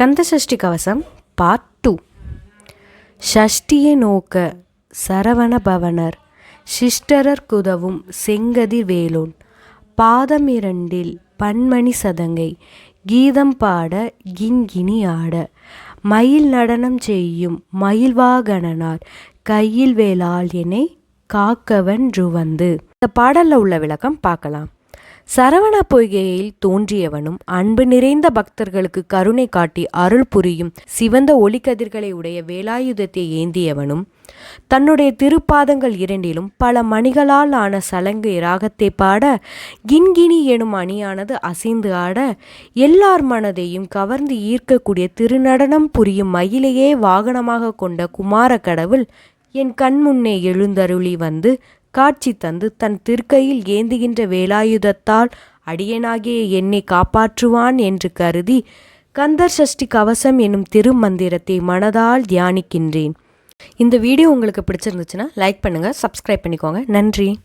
கந்தசஷ்டி கவசம் part two ஷஷ்டியை நோக்க சரவண பவனர் சிஷ்டரர் குதவும் செங்கதிர் வேலோன். பாதமிரண்டில் பன்மணி சதங்கை கீதம் பாட கிங்கினி ஆட. மயில் நடனம் செய்யும் மயில்வாகணனார் கையில் வேலால் என்னை காக்கவன் வந்து இந்த பாடலில் உள்ள விளக்கம் பார்க்கலாம். சரவண பொய்கையில் தோன்றியவனும் அன்பு நிறைந்த பக்தர்களுக்கு கருணை காட்டி அருள் புரியும் சிவந்த ஒளிக்கதிர்களை உடைய வேலாயுதத்தை ஏந்தியவனும் தன்னுடைய திருப்பாதங்கள் இரண்டிலும் பல மணிகளால் ஆன சலங்கை ராகத்தை பாட கின்கினி எனும் அணியானது அசைந்து ஆட எல்லார் மனதையும் கவர்ந்து ஈர்க்கக்கூடிய திருநடனம் புரியும் மயிலையே வாகனமாக கொண்ட குமார கடவுள் என் கண்முன்னே எழுந்தருளி வந்து காட்சி தந்து தன் திருக்கையில் ஏந்துகின்ற வேலாயுதத்தால் அடியனாகிய என்னை காப்பாற்றுவான் என்று கருதி கந்தர் சஷ்டி கவசம் என்னும் திருமந்திரத்தை மனதால் தியானிக்கின்றேன். இந்த வீடியோ உங்களுக்கு பிடிச்சிருந்துச்சுன்னா லைக் பண்ணுங்கள் சப்ஸ்கிரைப் பண்ணிக்கோங்க. நன்றி.